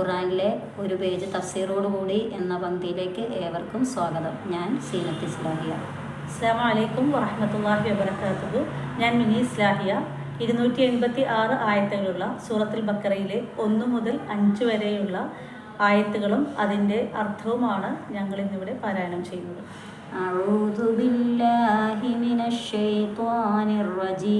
ഖുറാനിലെ ഒരു പേജ് തഫ്സീറോടുകൂടി എന്ന പങ്ക്തിയിലേക്ക് ഏവർക്കും സ്വാഗതം. ഞാൻ സീനത്ത് ഇസ്ലാഹിയ. അസ്സാം വലൈക്കും വറഹമത്തല്ലാഹി വബർക്കാത്തു ഞാൻ മിനി ഇസ്ലാഹിയ. ഇരുന്നൂറ്റി എൺപത്തി ആറ് ആയത്തുകളുള്ള സൂറത്തുൽ ബക്കറയിലെ ഒന്ന് മുതൽ അഞ്ച് വരെയുള്ള ആയത്തുകളും അതിന്റെ അർത്ഥവുമാണ് ഞങ്ങൾ ഇന്നിവിടെ പാരായണം ചെയ്യുന്നത്. അഊദു ബില്ലാഹി റജീം.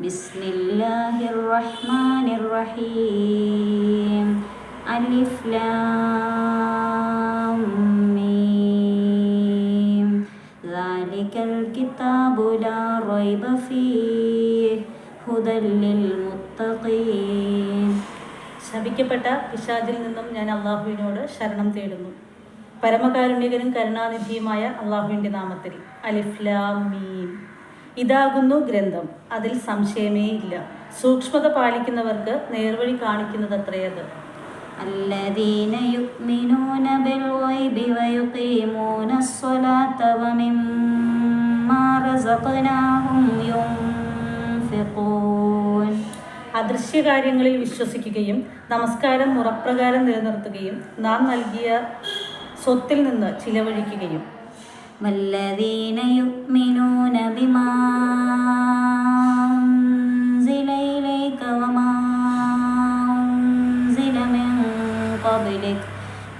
بسم الله الرحمن الرحيم ألف لام ميم ذلك الكتاب لا ريب فيه هدى للمتقين ശപിക്കപ്പെട്ട പിശാചിൽ നിന്നും ഞാൻ അള്ളാഹുവിനോട് ശരണം തേടുന്നു പരമകാരുണ്യകനും കരുണാനിധിയുമായ അള്ളാഹുവിൻ്റെ നാമത്തിൽ അലിഫ്ലാം മീം ഇതാകുന്നു ഗ്രന്ഥം. അതിൽ സംശയമേ ഇല്ല. സൂക്ഷ്മത പാലിക്കുന്നവർക്ക് നേർവഴി കാണിക്കുന്നത് അത്രയത് الذين يؤمنون بالغيب ويقيمون الصلاة ومما رزقناهم ينفقون അദൃശ്യകാര്യങ്ങളിൽ വിശ്വസിക്കുകയും നമസ്കാരം മുറപ്രകാരം നിലനിർത്തുകയും നാം നൽകിയ സ്വത്തിൽ നിന്ന് ചിലവഴിക്കുകയും. വല്ലദീന ബിമാ قبلك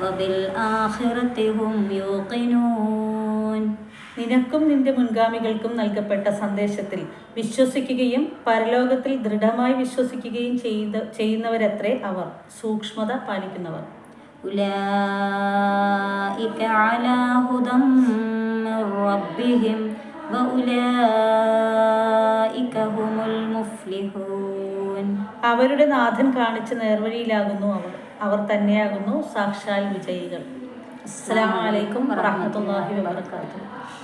وبالآخرة هم يوقنون നിനക്കും നിന്റെ മുൻഗാമികൾക്കും നൽകപ്പെട്ട സന്ദേശത്തിൽ വിശ്വസിക്കുകയും പരലോകത്തിൽ ദൃഢമായി വിശ്വസിക്കുകയും ചെയ്ത ചെയ്യുന്നവരത്രേ അവർ സൂക്ഷ്മത പാലിക്കുന്നവർ أولئك على هدى من ربهم وأولئك هم المفلحون അവരുടെ നാഥൻ കാണിച്ച നേർവഴിയിലാകുന്നു അവർ അവർ തന്നെയാകുന്നു സാക്ഷാൽ വിജയികൾ. അസ്സാം വലൈക്കും വാഹമത്തല്ലാഹി വബറകാതുഹു.